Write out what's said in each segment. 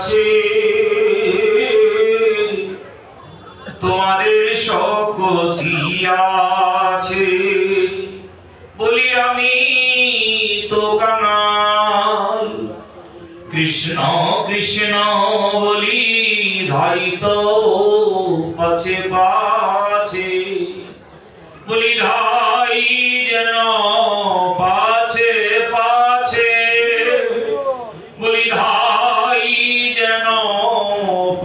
কাছে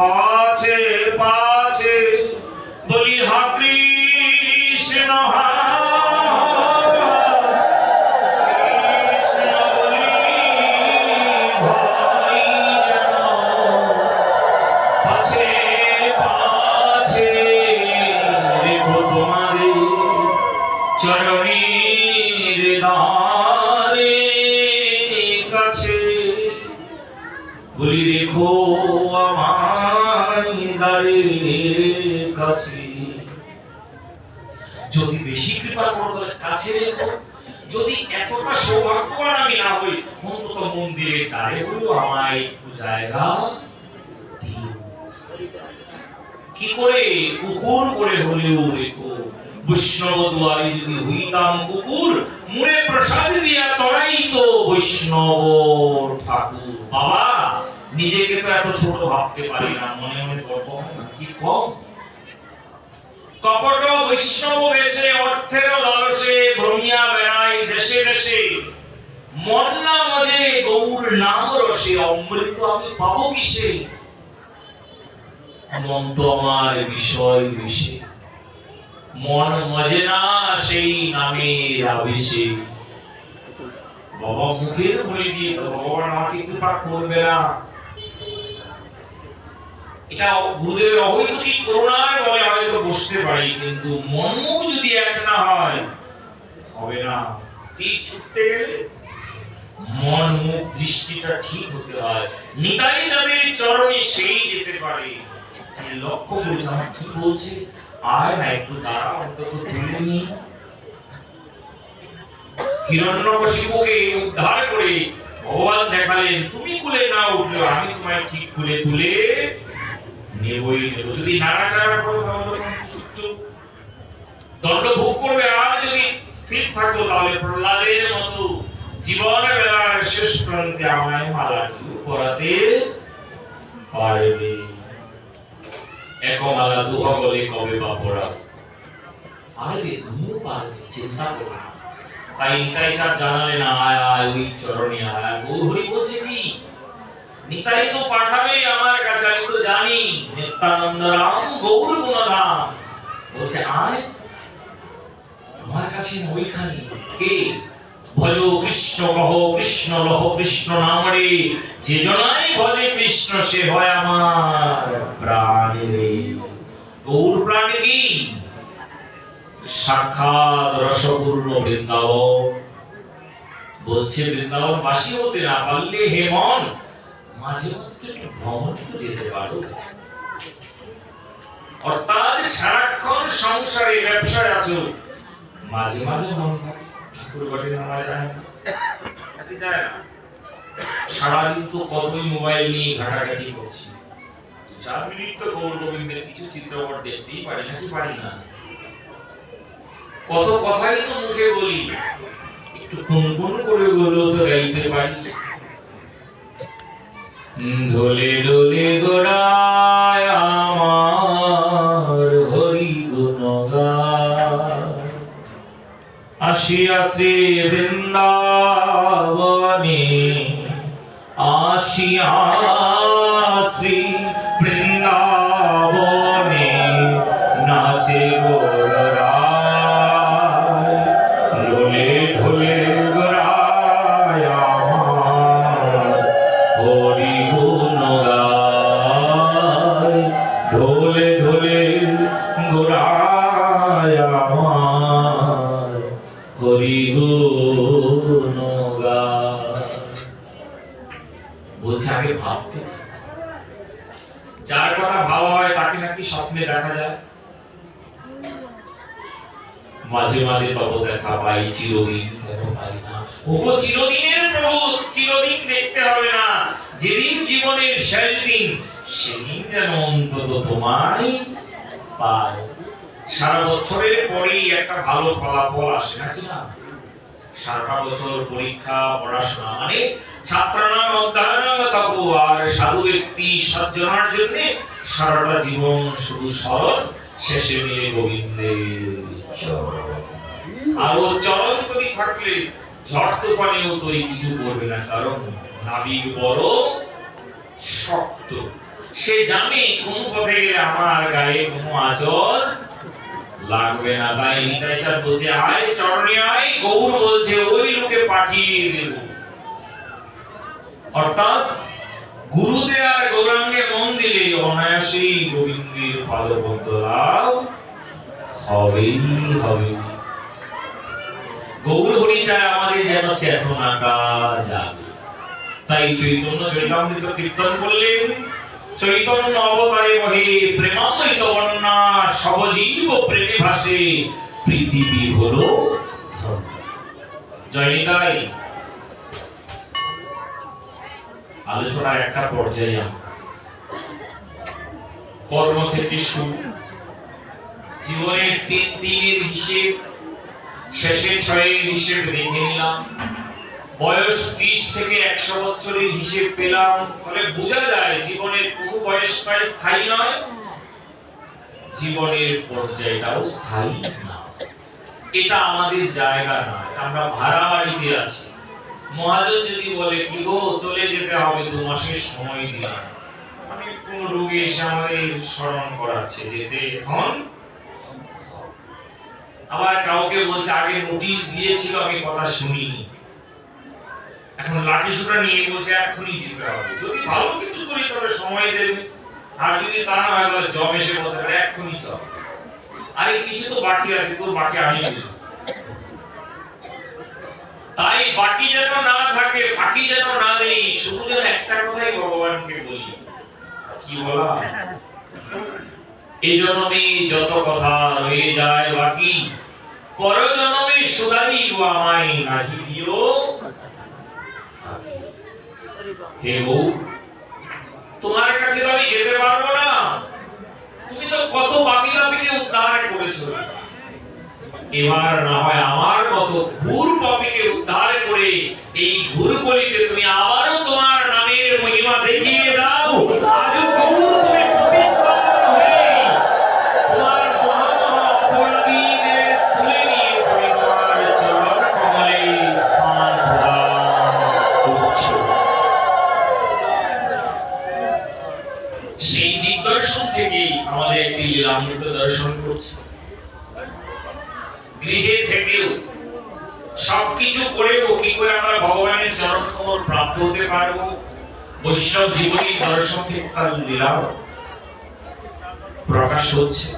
Allah যদি বেশি কৃপা করো, তাহলে কাছে রেখো। যদি এতটা সৌভাগ্যবান আমি না হই, অন্তত মন্দিরের দ্বারে হলেও আমায় একটু জায়গা কি করে? কুকুর করে হলেও রেখো। বৈষ্ণব দুয়ারে যদি হইতাম কুকুর মুড়ে প্রসাদ দিয়া তরাই তো বৈষ্ণব ঠাকুর। বাবা নিজেকে তো এত ছোট ভাবতে পারি না, মনে মনে কি কম? কপট বৈষ্ণব বেশে অর্থের লালসে ভ্রমিয়া বেড়াই দেশে দেশে। গৌর নাম রসে, অমৃত আমি পাবো কিসে? আমার বিষয় বিষে মন মজে না সেই নামের আবেশে। বাবা মুখের বলে দিয়ে তো ভগবান আমাকে কৃপা করবে না। এটা গুরুদেবের অবৈতরিক করুণার বলে হয়তো বসতে পারি, কিন্তু মুখ যদি এক না হয়, হবে না। তীর ছুটতে গেলে মন মুখ দৃষ্টিটা ঠিক হতে হয়। নিতাই চরণে, সেই যেতে পারে। লক্ষ্য করেছে, আমার কি বলছে? আয় না, একটু দাঁড়া অন্তত তুলে উদ্ধার করে ভগবান দেখালেন, তুমি কুলে না উঠল, আমি তোমায় ঠিক কুলে তুলে দণ্ড ভোগ করবে। আর যদি স্থির থাকো, তাহলে প্রহ্লাদের মতো জীবনের বেলার শেষ প্রান্তে আমায় মালাটি পরাতে পারবে। এক মালা দুহ বলে কবে বা পড়া পারবে, তুমিও পারবে, চিন্তা করো তাই নিতাই চাঁদ জানালেন আয় আয়, ওই চরণে আয় গৌহরি বলছে কি? নিতাই তো পাঠাবে আমার কাছে, আমি তো জানি। নিত্যানন্দ রাম গৌর গুণধাম। বলছে, আয় আমার কাছে ওইখানে কে? ভজ কৃষ্ণ, কহ কৃষ্ণ, লহ কৃষ্ণ নামরে। যে জনাই ভজে কৃষ্ণ, সে হয় আমার প্রাণে রে। গৌর প্রাণে কি? সাক্ষাৎ রসপূর্ণ বৃন্দাবন। বলছে বৃন্দাবন বাসী হতে না পারলে হে মন মাঝে মাঝে তো একটু ভ্রমণ যেতে পারো। অর্থাৎ সারাক্ষণ সংসারে ব্যবসায় আছো। মাঝে মাঝে মন থাকে, ঠাকুর ঘটে নামা যায় যায় না। সারাদিন তো কতই মোবাইল নিয়ে ঘাটাঘাটি করছি। চার মিনিট তো গৌর গোবিন্দের কিছু চিত্রপট দেখতেই পারি, নাকি পারি না? কত কথাই তো মুখে বলি, একটু গুনগুন করে বললেও তো গাইতে পারি। দোলে দোলে গোড়ায় আমার হরি গুণগান। আসি আসি বৃন্দাবনে আসি তাকে নাকি স্বপ্নে দেখা যায়? মাঝে মাঝে তব দেখা পাই চিরদিন কেন পাই না। ওগো চিরদিনের প্রভু চিরদিন দেখতে হবে না। যেদিন জীবনের শেষ দিন যেন অন্তত তোমায় পায় সারা বছরের পরেই একটা ভালো ফলাফল আসে, নাকি না? সারাটা বছর পরীক্ষা, পড়াশোনা মানে ছাত্রানাম, অধ্যয়নাম তপু আর সাধু ব্যক্তি সজ্জনার জন্য সারাটা জীবন শুধু স্মরণ, শেষে মিলে গোবিন্দের আর ও চরণ থাকলে ঝড় কিছু করবে না, কারণ নাবিক বড় শক্ত। সে জানে কোন পথে আমার গায়ে কোনো আচর লাগবে না। তাই নিতাই চাঁদ বলছে, আয় চরণে আয়, গৌর বলছে, ওই লোকে পাঠিয়ে দেব। অর্থাৎ গুরুতে আর গৌরাঙ্গে মন দিলে অনায়াসেই গোবিন্দের পাদপদ্ম লাভ হবেই। হবে গৌর হরি চায় আমাদের যেন চেতনাটা জাগে। তাই চৈতন্য চৈতামৃত কীর্তন করলেন। চৈতন্য অবতারে বহে প্রেমামৃত বন্যা, সবজীব প্রেমে ভাসে, পৃথিবী হলো নিতাই। আলোচনার একটা পর্যায়ে আমরা। কর্মক্ষেত্রে সুখ জীবনের তিন দিনের হিসেব, শেষের ছয়ের হিসেব দেখে নিলাম। বয়স ত্রিশ থেকে একশো বছরের হিসেব পেলাম। তাহলে বোঝা যায় জীবনের কোনো বয়সটাই স্থায়ী নয়। জীবনের পর্যায়টাও স্থায়ী না। এটা আমাদের জায়গা নয়। আমরা ভাড়া বাড়িতে আছি। মহাজন যদি বলে কি গো চলে যেতে হবে, দু মাসের সময় কোন রোগী এসে আমাদের স্মরণ করাচ্ছে, যেতে এখন আবার কাউকে বলছে, আগে নোটিশ দিয়েছিল, আমি কথা শুনিনি। এখন লাঠি সুটা নিয়ে বলছে, এখনই যেতে হবে। যদি ভালো কিছু করি, তবে সময় দেবে। আর যদি তা না হয় তাহলে এসে বলতে পারে, এখনই চল। আরে, কিছু তো বাকি আছে, তোর বাকি আমি দেবো। তাই বাকি যেন না থাকে ফাঁকি যেন না দেই, শুধু যেন একটা কথাই ভগবানকে বলি। কি বলা? এই জন্মে যত কথা রয়ে যায় বাকি আমায় নাহি দিও। হে বউ, তোমার কাছে আমি যেতে পারব না। তুমি তো কত বাপি বাপিকে উদ্ধার করেছ। এবার না হয় আমার মতো ঘুর পাপিকে উদ্ধার করে এই ঘুর কলিতে তুমি আবারও তোমার নামের মহিমা দেখিয়ে দাও। আজ সেই দিগদর্শন থেকেই আমাদের একটি লীলামৃত দর্শন করছে। গৃহে থেকেও সবকিছু করেও কি করে আমরা ভগবানের চরণ কমল প্রাপ্ত হতে পারব? বৈষ্ণব জীবনী দর্শন থেকে তার লীলা প্রকাশ হচ্ছে।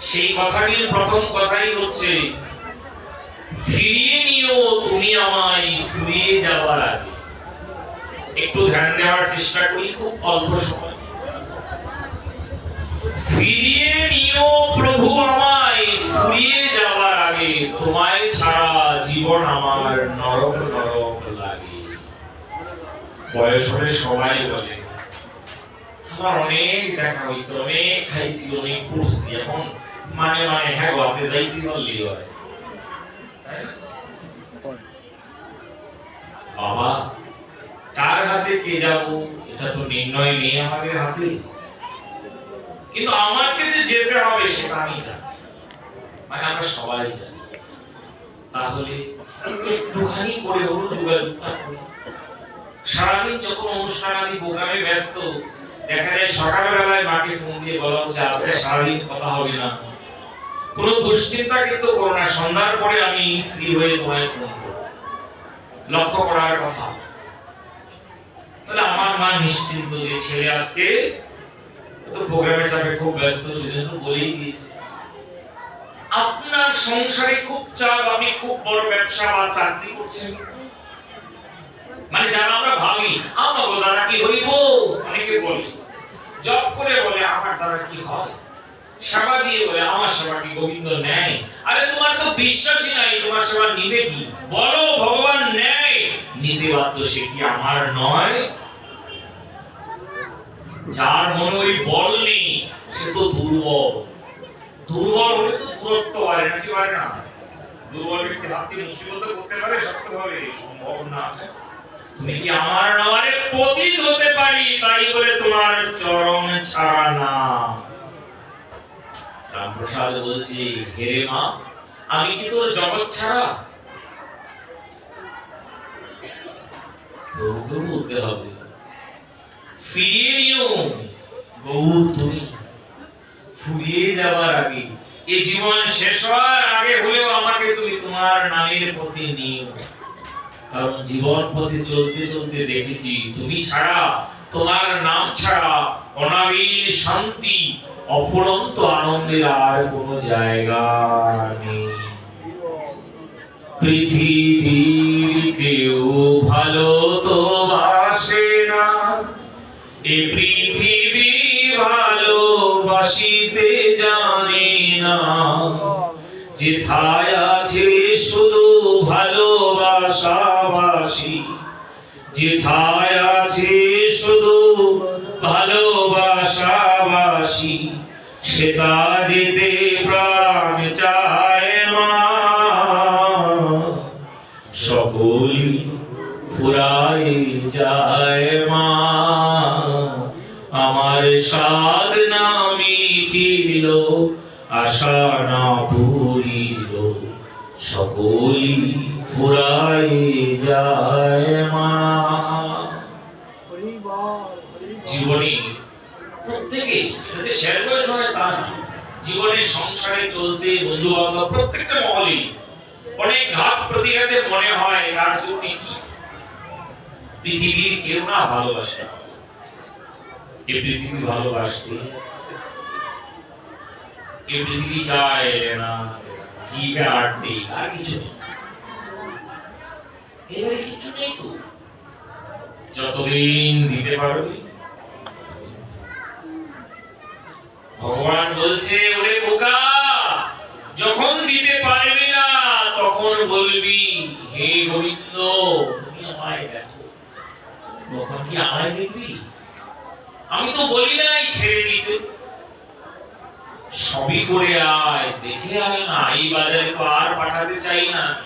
সেই কথাটির প্রথম কথাই হচ্ছে, ফিরিয়ে নিও তুমি আমায়, ফিরিয়ে যাওয়ার আগে। একটু ধ্যান দেওয়ার চেষ্টা করি, খুব অল্প সময়। ফিরিয়ে নিও প্রভু আগে তোমায় ছাড়া জীবন আমার নরম নরম লাগে। বয়স হলে সবাই বলে, আমার অনেক দেখা হয়েছে অনেক খাইছি, অনেক পড়ছি, এখন মানে মানে হ্যাঁ যাইতে হয়? বাবা, কার হাতে কে যাব? এটা তো নির্ণয় নেই আমাদের হাতে। কিন্তু আমাকে যে যেতে হবে সেটা আমি জানি। মানে আমরা সবাই জানি। তাহলে একটুখানি করে হলো যোগাযোগটা করি। সারাদিন যখন অনুষ্ঠান আদি প্রোগ্রামে ব্যস্ত, দেখা যায় সকালবেলায় মাকে ফোন দিয়ে বলা হচ্ছে আজকে সারাদিন কথা হবে না। কোনো দুশ্চিন্তা কিন্তু করো না, সন্ধ্যার পরে আমি ফ্রি হয়ে তোমায় ফোন করব। লক্ষ্য করার কথা। তাহলে আমার মা নিশ্চিন্ত যে ছেলে আজকে তো প্রোগ্রামে যাবে, খুব ব্যস্ত, সেজন্য বলেই দিয়েছে। আপনার সংসারে খুব চাপ আপনি খুব বড় ব্যবসা বা চাকরি করছেন মানে যারা আমরা ভাবি, আমার দ্বারা কি হইব? অনেকে বলে, জব করে বলে, আমার দ্বারা কি হয়? সেবা দিয়ে বলে, আমার সেবা কি গোবিন্দ নেয়। আরে, তোমার তো বিশ্বাসই নাই, তোমার সেবা নিবে কি? বলো, ভগবান নেয়। নিতে বাধ্য সে কি আমার নয়? যার মনে ওই বল নেই, সে তো দুর্বল। দুর্বল হলে তো দূরত্ব পারে নাকি পারে না? দুর্বল ব্যক্তি হাত দিয়ে মুষ্টিবদ্ধ করতে পারে শক্ত হবে সম্ভব না। তুমি কি আমার নামারে পতিত হতে পারি? তাই বলে তোমার চরণ ছাড়া না। রামপ্রসাদ বলছি হেরে মা, আমি কি তোর জগৎ ছাড়া? প্রভুকে বলতে হবে। ফিরিয়ে নিও, গৌর তুমি। ফুরিয়ে যাবার আগে এই জীবন শেষ হওয়ার আগে হলেও আমাকে তুমি তোমার নামের পথে নিও। কারণ জীবন পথে চলতে চলতে দেখেছি, তুমি ছাড়া, তোমার নাম ছাড়া অনাবিল শান্তি, অফুরন্ত আনন্দের আর কোনো জায়গা নেই। পৃথিবীর কেউ ভালো তো বাসে না, এ ভালোবাসিতে জানে না। যেথায় আছে শুধু ভালোবাসাবাসি, যেথায় আছে শুধু ভালোবাসাবাসি, সেটা যেতে প্রাণ চায় মা। সকলি ফুরাই যায় মা। আমার না মিটিল আশা না পুরিল সকলি ফুরাই যায় মা। জীবনে প্রত্যেকে এটাতে শেয়ার বয়স হয় তা না। জীবনে সংসারে চলতে বন্ধু বান্ধব প্রত্যেকটা মহলে অনেক ঘাত প্রতিঘাতে মনে হয়, তার জন্য কি? পৃথিবীর কেউ না ভালোবাসে। এ পৃথিবী ভালোবাসতে এ পৃথিবী চায় না কি আটতে আর কিছু নেই। এবারে কিছু নেই তো। যতদিন দিতে পারবে। ভগবান বলছে, ওরে বোকা, যখন দিতে পারবি না, তখন বলবি, হে গোবিন্দ, তুমি আমায় দেখো। তখন কি আমায় দেখবি? আমি তো বলি নাই ছেড়ে দিতে। সবই করে আয়, দেখে আয় না, এই বাজারে তো আর পাঠাতে চাই না।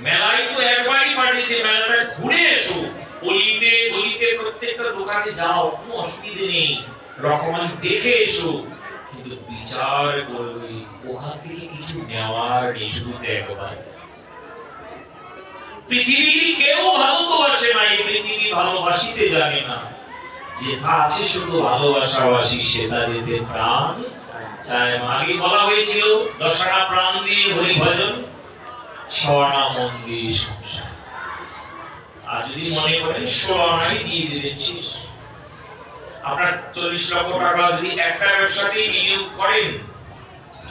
মেলায় তো একবারই পাঠিয়েছে, মেলাটা ঘুরে এসো। গলিতে গলিতে প্রত্যেকটা দোকানে যাও, কোনো অসুবিধে নেই। রকমারি দেখে এসো। কিন্তু বিচার করবে, ওখান থেকে কিছু নেওয়ার নেই, শুধু একবার। পৃথিবীর কেউ ভালো তো বাসে না পৃথিবী ভালোবাসিতে জানে না। যেথা আছে শুধু ভালোবাসাবাসী সেটা যেতে প্রাণ চায়। মা। আগে বলা হয়েছিল দশানা প্রাণ দিয়ে হরি ভজন ছড়া মন দিয়ে সংসার। আর যদি মনে করেন সোয়ানাই দিয়ে দেবেন শেষ। আপনার চল্লিশ লক্ষ টাকা যদি একটা ব্যবসাতেই বিনিয়োগ করেন,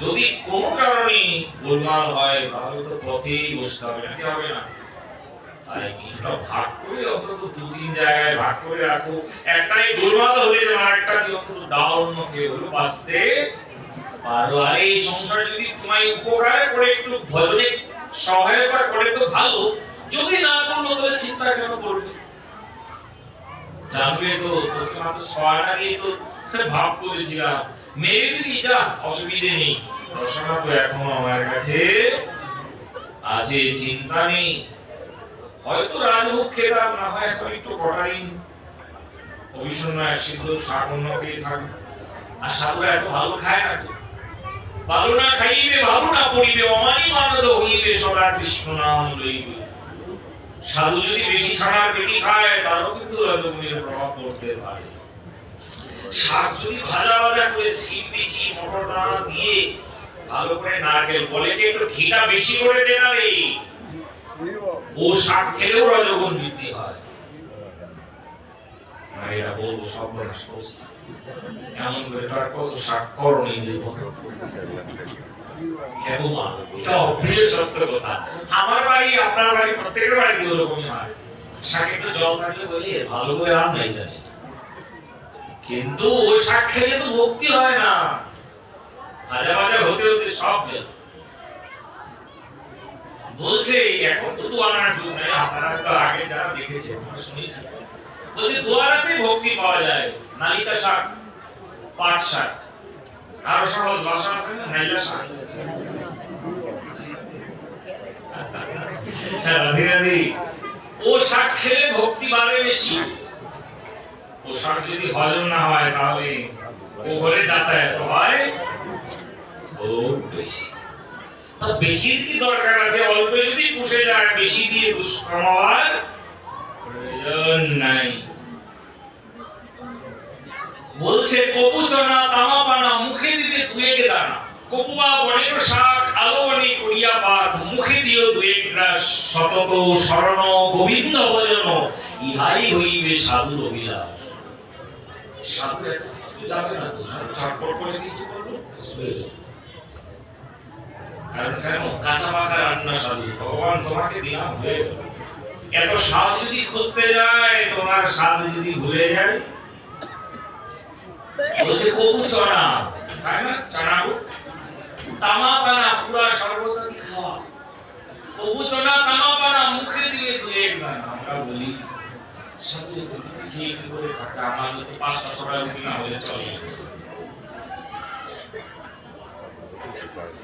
যদি কোনো কারণে গোলমাল হয়, তাহলে তো পথেই বসতে হবে নাকি হবে না? সহায়তা করে তো ভালো। যদি না করল তাহলে চিন্তা কেন করবে? জানবে তো, তোকে মাত্র ছয়টা দিয়ে তো ভাব করেছিলাম। মেরে দিদি যা, অসুবিধে নেই। রসনা তো এখনও আমার কাছে আছে, চিন্তা নেই। হয়তো খেতাম না হয়, এখন একটু কটা দিন সিদ্ধ আর সাধুরা এত ভালো খায় না ভালো না খাইবে, ভালো না পড়িবে, অমানি মানদ হইবে, সদা কৃষ্ণ নাম লইবে। সাধু যদি বেশি ছাড়ার পেটি খায়, তারও কিন্তু রজগুণের প্রভাব পড়তে পারে। শাক যদি ভাজা ভাজা করে সিম বিচি, মটর দিয়ে ভালো করে নারকেল, বলে কি একটু ঘিটা বেশি করে দে না রে ও শাক খেলেও বৃদ্ধি হয় বলব, সব নাশ করছে এমন করে তার কত হ্যাঁ কথা। আমার ওরকমই হয়। একটু জল ভালো করে আর জানি। কিন্তু ওই শাক খেলে তো ভক্তি হয় না। ভাজা ভাজা হতে হতে সব গেল। বলছে এখন তো দোয়ানার যুগ নেই আপনারা তো আগে যারা দেখেছেন আমরা শুনেছি। বলছে দোয়ারাতে ভক্তি পাওয়া যায়? নালিকা শাক পাট শাক। আরও সহজ ভাষা আছে না? নাইলা শাক। হ্যাঁ, রাধে রাধে। ও শাক খেলে ভক্তি বাড়ে বেশি। ও শাক যদি হজম না হয় তাহলে ও ঘরে যাতায়াত হয় খুব বেশি। তা বেশির কি দরকার আছে? অল্প যদি পুষে যায় বেশি দিয়ে দুষ্কর্মার প্রয়োজন নাই। বলছে কবুচনা তামাপানা মুখে দিবে দুয়েক দানা। কপুয়া বনের শাক, আলো বনে করিয়া পাক। মুখে দিও দুয়েক গ্রাস সতত শরণ গোবিন্দ ভজন। ইহাই হইবে সাধুর অভিলাষ সাধু এত যাবে না তো, সাধু চটপট করে কিছু করল শুয়ে কেন কাঁচা পাকা রান্না সাধু ভগবান তোমাকে দিলাম হয়ে এত স্বাদ যদি খুঁজতে যায়, তোমার স্বাদ যদি ভুলে যায়। বলছে কবু চনা। খায় না? চানা তামা পানা, পুরা সর্বদাই খাওয়া। কবু চনা, তামা পানা, মুখে দিয়ে দুই এক দানা আমরা বলি সাথে কি করে থাকে? আমার পাঁচটা ছটা রুটি না হলে চলে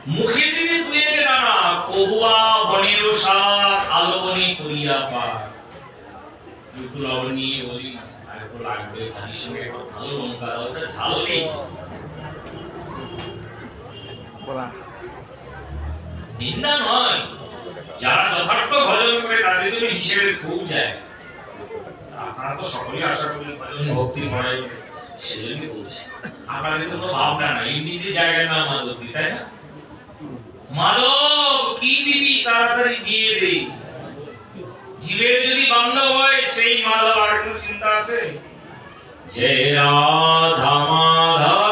মুখে দিবে এক দানা কবুয়া বনের শাক আলো বনে করিয়া পার। একটু লবণ নিয়ে বলি আর একটু লাগবে ভাজির সঙ্গে একটু ভালো লঙ্কা ওটা ঝাল নেই। নিন্দা নয় যারা যথার্থ ভজন করে তাদের জন্য হিসেবে খুব যায়। আপনারা তো সকলেই আশা ভজন ভক্তি বলছি। আপনাদের তো কোনো ভাবনা না এমনিতে জায়গার নাম মাধবী তাই না? মাধব কি দিবি তাড়াতাড়ি দিয়ে দে জীবের যদি বন্ধ হয়, সেই মাধব আর কোনো চিন্তা আছে? যে রাধা মাধব